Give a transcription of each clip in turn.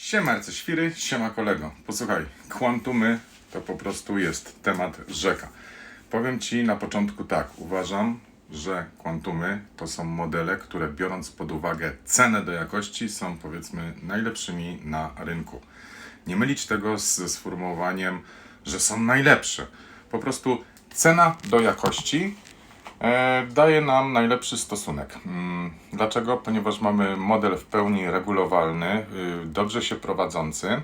Siema świry, siema kolego. Posłuchaj, kwantumy to po prostu jest temat rzeka. Powiem Ci na początku tak, uważam, że kwantumy to są modele, które biorąc pod uwagę cenę do jakości są powiedzmy najlepszymi na rynku. Nie mylić tego ze sformułowaniem, że są najlepsze. Po prostu cena do jakości daje nam najlepszy stosunek. Mm, Dlaczego? Ponieważ mamy model w pełni regulowalny, y, dobrze się prowadzący.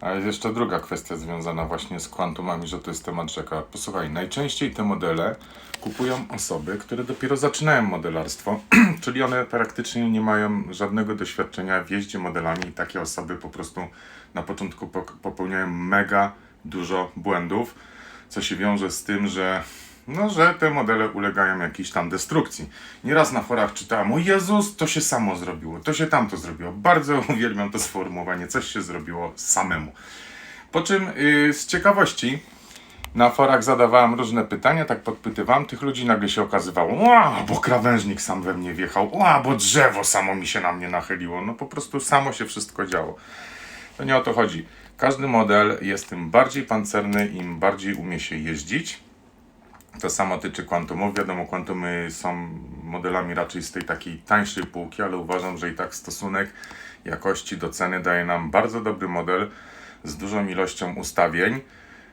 A jest jeszcze druga kwestia związana właśnie z kwantumami, że to jest temat rzeka. Posłuchaj, najczęściej te modele kupują osoby, które dopiero zaczynają modelarstwo, czyli one praktycznie nie mają żadnego doświadczenia w jeździe modelami i takie osoby po prostu na początku popełniają mega dużo błędów, co się wiąże z tym, że no, że te modele ulegają jakiejś tam destrukcji. Nieraz na forach czytałem, o Jezus, to się samo zrobiło, to się tamto zrobiło. Bardzo uwielbiam to sformułowanie, coś się zrobiło samemu. Po czym yy, z ciekawości na forach zadawałem różne pytania, tak podpytywałem tych ludzi, nagle się okazywało, Ła, bo krawężnik sam we mnie wjechał, Ła, bo drzewo samo mi się na mnie nachyliło. No po prostu samo się wszystko działo. To nie o to chodzi. Każdy model jest tym bardziej pancerny, im bardziej umie się jeździć. To samo tyczy kwantumów. Wiadomo, kwantumy są modelami raczej z tej takiej tańszej półki, ale uważam, że i tak stosunek jakości do ceny daje nam bardzo dobry model z dużą ilością ustawień,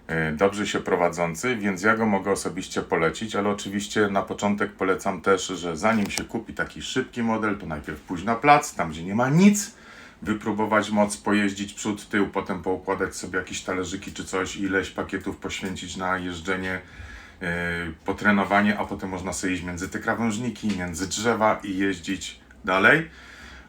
yy, dobrze się prowadzący, więc ja go mogę osobiście polecić, ale oczywiście na początek polecam też, że zanim się kupi taki szybki model, to najpierw pójść na plac, tam gdzie nie ma nic, wypróbować moc, pojeździć przód, tył, potem poukładać sobie jakieś talerzyki czy coś, ileś pakietów poświęcić na jeżdżenie, potrenowanie, a potem można sobie iść między te krawężniki, między drzewa i jeździć dalej.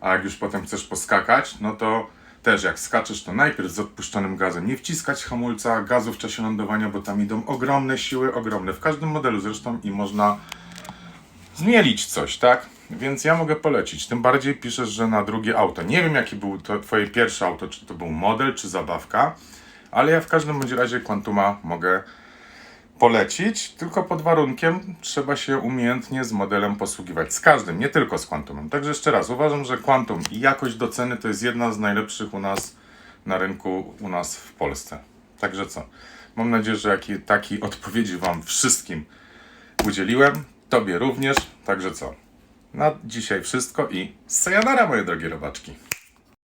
A jak już potem chcesz poskakać, no to też jak skaczesz, to najpierw z odpuszczonym gazem. Nie wciskać hamulca, gazu w czasie lądowania, bo tam idą ogromne siły, ogromne. W każdym modelu zresztą i można zmielić coś, tak? Więc ja mogę polecić. Tym bardziej piszesz, że na drugie auto. Nie wiem, jaki był to twoje pierwsze auto, czy to był model, czy zabawka, ale ja w każdym bądź razie Quantuma mogę polecić, tylko pod warunkiem trzeba się umiejętnie z modelem posługiwać. Z każdym, nie tylko z Quantumem. Także jeszcze raz, uważam, że Quantum i jakość do ceny to jest jedna z najlepszych u nas na rynku, u nas w Polsce. Także co? Mam nadzieję, że jaki, takiej odpowiedzi Wam wszystkim udzieliłem. Tobie również. Także co? Na dzisiaj wszystko i sayonara, moje drogie robaczki.